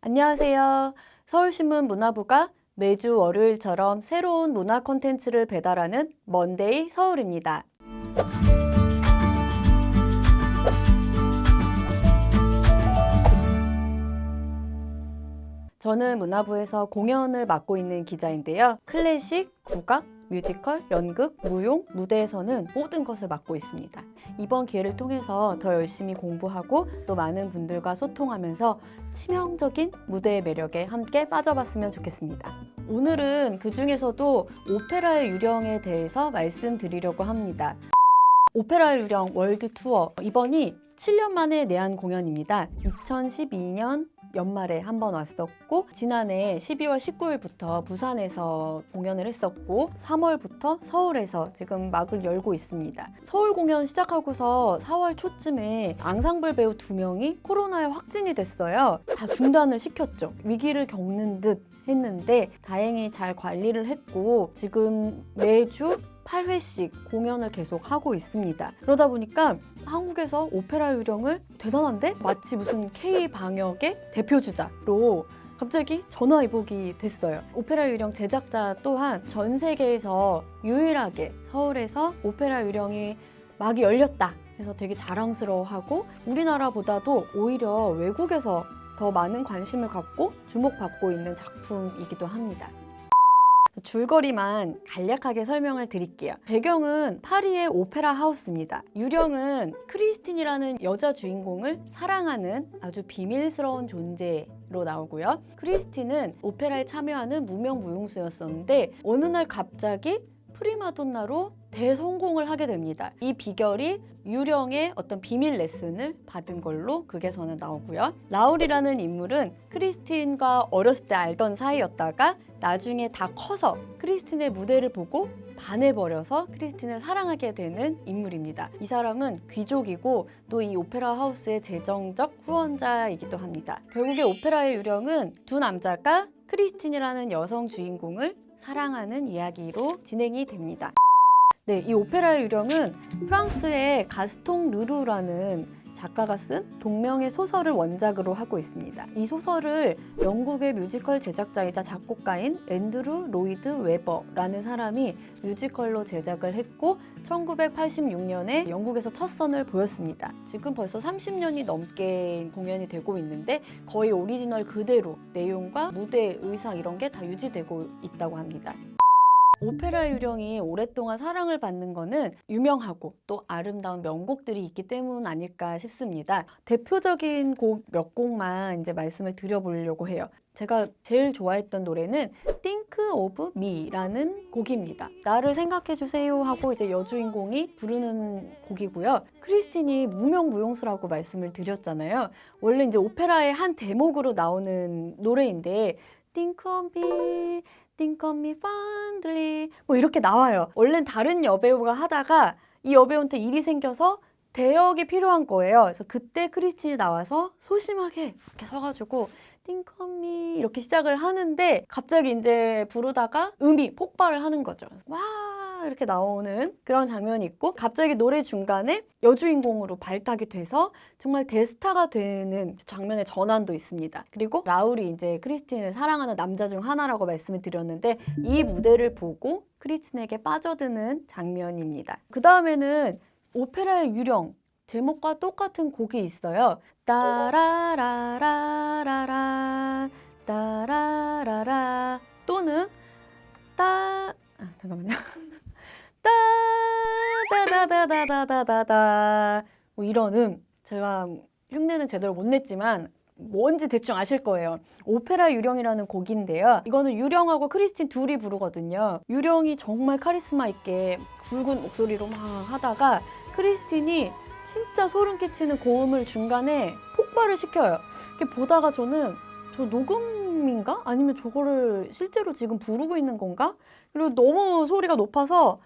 안녕하세요. 서울신문 문화부가 매주 월요일처럼 새로운 문화 콘텐츠를 배달하는 먼데이 서울입니다. 저는 문화부에서 공연을 맡고 있는 기자인데요. 클래식, 국악, 뮤지컬, 연극, 무용, 무대에서는 모든 것을 맡고 있습니다. 이번 기회를 통해서 더 열심히 공부하고 또 많은 분들과 소통하면서 치명적인 무대의 매력에 함께 빠져봤으면 좋겠습니다. 오늘은 그 중에서도 오페라의 유령에 대해서 말씀드리려고 합니다. 오페라의 유령 월드 투어 이번이 7년 만에 내한 공연입니다. 2012년 연말에 한 번 왔었고 지난해 12월 19일부터 부산에서 공연을 했었고 3월부터 서울에서 지금 막을 열고 있습니다. 서울 공연 시작하고서 4월 초쯤에 앙상블 배우 두 명이 코로나에 확진이 됐어요. 다 중단을 시켰죠. 위기를 겪는 듯 했는데 다행히 잘 관리를 했고 지금 매주 8회씩 공연을 계속 하고 있습니다. 그러다 보니까 한국에서 오페라 유령을 대단한데 마치 무슨 K 방역의 대표 주자로 갑자기 전화위복이 됐어요. 오페라 유령 제작자 또한 전 세계에서 유일하게 서울에서 오페라 유령이 막이 열렸다. 해서 되게 자랑스러워하고 우리나라보다도 오히려 외국에서 더 많은 관심을 갖고 주목받고 있는 작품이기도 합니다. 줄거리만 간략하게 설명을 드릴게요. 배경은 파리의 오페라 하우스입니다. 유령은 크리스틴이라는 여자 주인공을 사랑하는 아주 비밀스러운 존재로 나오고요. 크리스틴은 오페라에 참여하는 무명무용수였었는데 어느 날 갑자기 프리마돈나로 대성공을 하게 됩니다. 이 비결이 유령의 어떤 비밀 레슨을 받은 걸로 극에서는 나오고요. 라울이라는 인물은 크리스틴과 어렸을 때 알던 사이였다가 나중에 다 커서 크리스틴의 무대를 보고 반해버려서 크리스틴을 사랑하게 되는 인물입니다. 이 사람은 귀족이고 또 이 오페라 하우스의 재정적 후원자이기도 합니다. 결국에 오페라의 유령은 두 남자가 크리스틴이라는 여성 주인공을 사랑하는 이야기로 진행이 됩니다. 네, 이 오페라의 유령은 프랑스의 가스통 르루라는 작가가 쓴 동명의 소설을 원작으로 하고 있습니다. 이 소설을 영국의 뮤지컬 제작자이자 작곡가인 앤드루 로이드 웨버라는 사람이 뮤지컬로 제작을 했고 1986년에 영국에서 첫 선을 보였습니다. 지금 벌써 30년이 넘게 공연이 되고 있는데 거의 오리지널 그대로 내용과 무대 의상 이런 게 다 유지되고 있다고 합니다. 오페라 유령이 오랫동안 사랑을 받는 거는 유명하고 또 아름다운 명곡들이 있기 때문 아닐까 싶습니다. 대표적인 곡 몇 곡만 이제 말씀을 드려보려고 해요. 제가 제일 좋아했던 노래는 Think of Me라는 곡입니다. 나를 생각해 주세요 하고 이제 여주인공이 부르는 곡이고요. 크리스틴이 무명무용수라고 말씀을 드렸잖아요. 원래 이제 오페라의 한 대목으로 나오는 노래인데 Think of me Think of me fondly 뭐 이렇게 나와요. 원래는 다른 여배우가 하다가 이 여배우한테 일이 생겨서 대역이 필요한 거예요. 그래서 그때 크리스틴이 나와서 소심하게 이렇게 서가지고 Me 이렇게 시작을 하는데 갑자기 이제 부르다가 음이 폭발을 하는 거죠. 와 이렇게 나오는 그런 장면이 있고 갑자기 노래 중간에 여주인공으로 발탁이 돼서 정말 대스타가 되는 장면의 전환도 있습니다. 그리고 라울이 이제 크리스틴을 사랑하는 남자 중 하나라고 말씀을 드렸는데 이 무대를 보고 크리스틴에게 빠져드는 장면입니다. 그 다음에는 오페라의 유령 제목과 똑같은 곡이 있어요. 따라라라라라 따라라라 또는 따 아, 잠깐만요. 따다다다다다다다 뭐 이런 음 제가 흉내는 제대로 못 냈지만 뭔지 대충 아실 거예요. 오페라 유령이라는 곡인데요. 이거는 유령하고 크리스틴 둘이 부르거든요. 유령이 정말 카리스마 있게 굵은 목소리로 막 하다가 크리스틴이 진짜 소름 끼치는 고음을 중간에 폭발을 시켜요. 이렇게 보다가 저는 저 녹음인가? 아니면 저거를 실제로 지금 부르고 있는 건가? 그리고 너무 소리가 높아서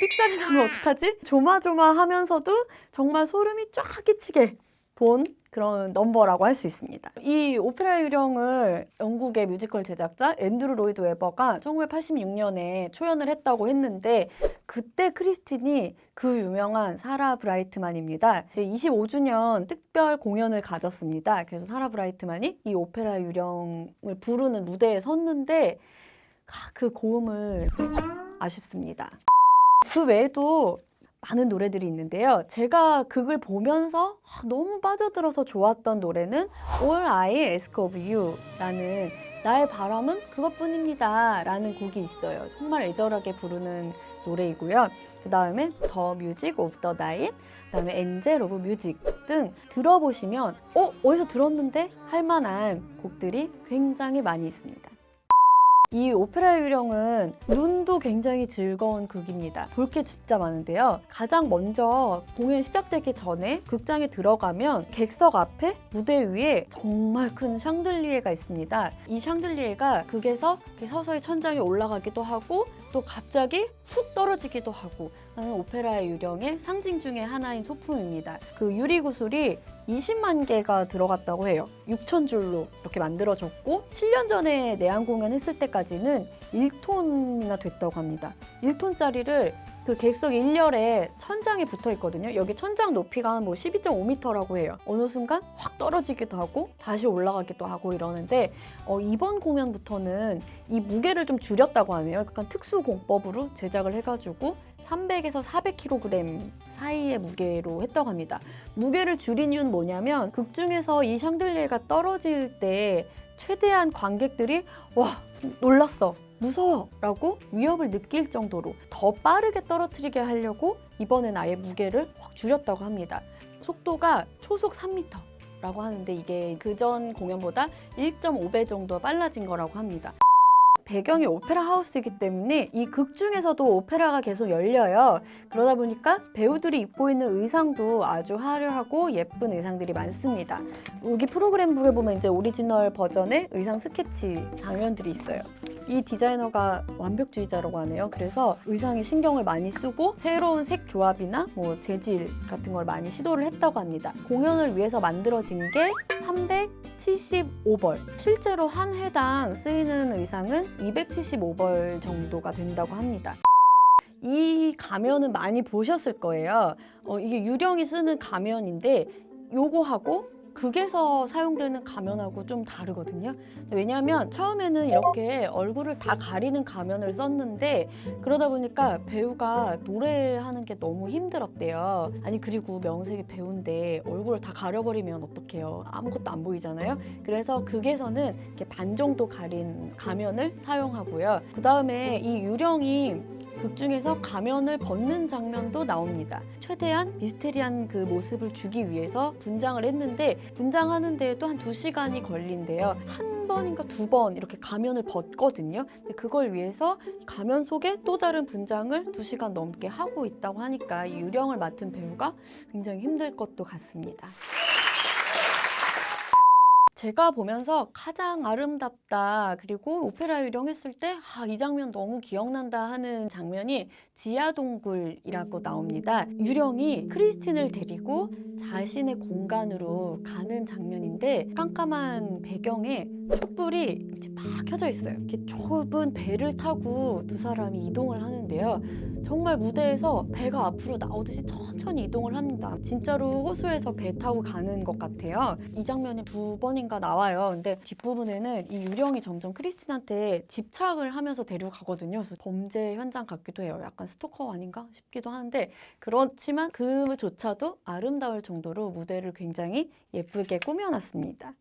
삑사리 나면 어떡하지? 조마조마하면서도 정말 소름이 쫙 끼치게 본 그런 넘버라고 할 수 있습니다. 이 오페라 유령을 영국의 뮤지컬 제작자 앤드루 로이드 웨버가 1986년에 초연을 했다고 했는데 그때 크리스틴이 그 유명한 사라 브라이트만입니다. 이제 25주년 특별 공연을 가졌습니다. 그래서 사라 브라이트만이 이 오페라 유령을 부르는 무대에 섰는데 아, 그 고음을 아쉽습니다. 그 외에도 많은 노래들이 있는데요. 제가 극을 보면서 아, 너무 빠져들어서 좋았던 노래는 All I Ask of You라는 나의 바람은 그것뿐입니다. 라는 곡이 있어요. 정말 애절하게 부르는 노래이고요. 그 다음에 The Music of the Night, 그 다음에 Angel of Music 등 들어보시면 어? 어디서 들었는데? 할 만한 곡들이 굉장히 많이 있습니다. 이 오페라 유령은 눈도 굉장히 즐거운 극입니다. 볼 게 진짜 많은데요. 가장 먼저 공연 시작되기 전에 극장에 들어가면 객석 앞에 무대 위에 정말 큰 샹들리에가 있습니다. 이 샹들리에가 극에서 서서히 천장에 올라가기도 하고 또 갑자기 훅 떨어지기도 하고 하는 오페라의 유령의 상징 중에 하나인 소품입니다. 그 유리 구슬이 20만 개가 들어갔다고 해요. 6천 줄로 이렇게 만들어졌고 7년 전에 내한 공연했을 때까지는 1톤이나 됐다고 합니다. 1톤짜리를 그 객석 1열에 천장에 붙어 있거든요. 여기 천장 높이가 뭐 12.5m라고 해요. 어느 순간 확 떨어지기도 하고 다시 올라가기도 하고 이러는데 어, 이번 공연부터는 이 무게를 좀 줄였다고 하네요. 약간 특수 공법으로 제작을 해가지고 300에서 400kg 사이의 무게로 했다고 합니다. 무게를 줄인 이유는 뭐냐면 극 중에서 이 샹들리에가 떨어질 때 최대한 관객들이 와 놀랐어 무서워 라고 위협을 느낄 정도로 더 빠르게 떨어뜨리게 하려고 이번엔 아예 무게를 확 줄였다고 합니다. 속도가 초속 3m 라고 하는데 이게 그전 공연보다 1.5배 정도 빨라진 거라고 합니다. 배경이 오페라 하우스이기 때문에 이 극 중에서도 오페라가 계속 열려요. 그러다 보니까 배우들이 입고 있는 의상도 아주 화려하고 예쁜 의상들이 많습니다. 여기 프로그램북에 보면 이제 오리지널 버전의 의상 스케치 장면들이 있어요. 이 디자이너가 완벽주의자라고 하네요. 그래서 의상에 신경을 많이 쓰고 새로운 색 조합이나 뭐 재질 같은 걸 많이 시도를 했다고 합니다. 공연을 위해서 만들어진 게 375벌. 실제로 한 회당 쓰이는 의상은 275벌 정도가 된다고 합니다. 이 가면은 많이 보셨을 거예요. 어, 이게 유령이 쓰는 가면인데 요거하고 극에서 사용되는 가면하고 좀 다르거든요. 왜냐하면 처음에는 이렇게 얼굴을 다 가리는 가면을 썼는데 그러다 보니까 배우가 노래하는 게 너무 힘들었대요. 아니 그리고 명색이 배우인데 얼굴을 다 가려버리면 어떡해요. 아무것도 안 보이잖아요. 그래서 극에서는 이렇게 반 정도 가린 가면을 사용하고요. 그 다음에 이 유령이 극 중에서 가면을 벗는 장면도 나옵니다. 최대한 미스테리한 그 모습을 주기 위해서 분장을 했는데 분장하는 데에도 한 두시간이 걸린대요. 한 번인가 두 번 이렇게 가면을 벗거든요. 근데 그걸 위해서 가면 속에 또 다른 분장을 두시간 넘게 하고 있다고 하니까 이 유령을 맡은 배우가 굉장히 힘들 것도 같습니다. 제가 보면서 가장 아름답다 그리고 오페라 유령 했을 때 아, 이 장면 너무 기억난다 하는 장면이 지하동굴이라고 나옵니다. 유령이 크리스틴을 데리고 자신의 공간으로 가는 장면인데 깜깜한 배경에 촛불이 이제 막 켜져 있어요. 이렇게 좁은 배를 타고 두 사람이 이동을 하는데요. 정말 무대에서 배가 앞으로 나오듯이 천천히 이동을 합 니다. 진짜로 호수에서 배 타고 가는 것 같아요. 이 장면이 두 번인가 나와요. 근데 뒷부분에는 이 유령이 점점 크리스틴한테 집착을 하면서 데려가거든요. 그래서 범죄 현장 같기도 해요. 약간 스토커 아닌가 싶기도 하는데 그렇지만 그조차도 아름다울 정도로 무대를 굉장히 예쁘게 꾸며놨습니다.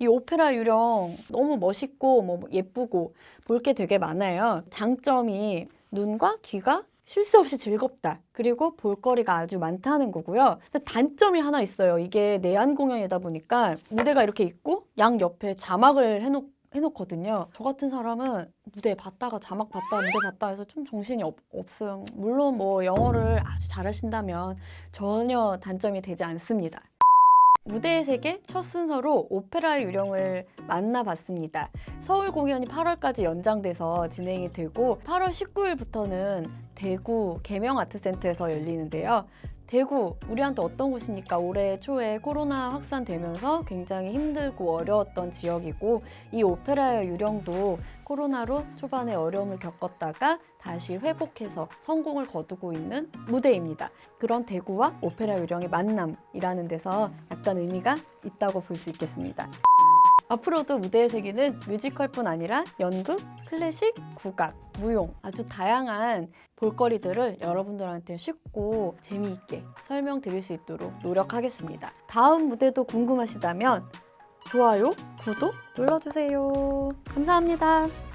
이 오페라 유령 너무 멋있고 뭐 예쁘고 볼 게 되게 많아요. 장점이 눈과 귀가 쉴 새 없이 즐겁다. 그리고 볼거리가 아주 많다는 거고요. 단점이 하나 있어요. 이게 내한 공연이다 보니까 무대가 이렇게 있고 양 옆에 자막을 해놓 해놓거든요. 저 같은 사람은 무대 봤다가 자막 봤다 무대 봤다 해서 좀 정신이 없, 없어요. 물론 뭐 영어를 아주 잘하신다면 전혀 단점이 되지 않습니다. 무대의 세계 첫 순서로 오페라 유령을 만나봤습니다. 서울 공연이 8월까지 연장돼서 진행이 되고 8월 19일부터는 대구 계명아트센터에서 열리는데요. 대구 우리한테 어떤 곳입니까? 올해 초에 코로나 확산되면서 굉장히 힘들고 어려웠던 지역이고 이 오페라의 유령도 코로나로 초반에 어려움을 겪었다가 다시 회복해서 성공을 거두고 있는 무대입니다. 그런 대구와 오페라 유령의 만남이라는 데서 약간 의미가 있다고 볼 수 있겠습니다. 앞으로도 무대의 세계는 뮤지컬뿐 아니라 연극, 클래식, 국악, 무용 아주 다양한 볼거리들을 여러분들한테 쉽고 재미있게 설명드릴 수 있도록 노력하겠습니다. 다음 무대도 궁금하시다면 좋아요, 구독 눌러주세요. 감사합니다.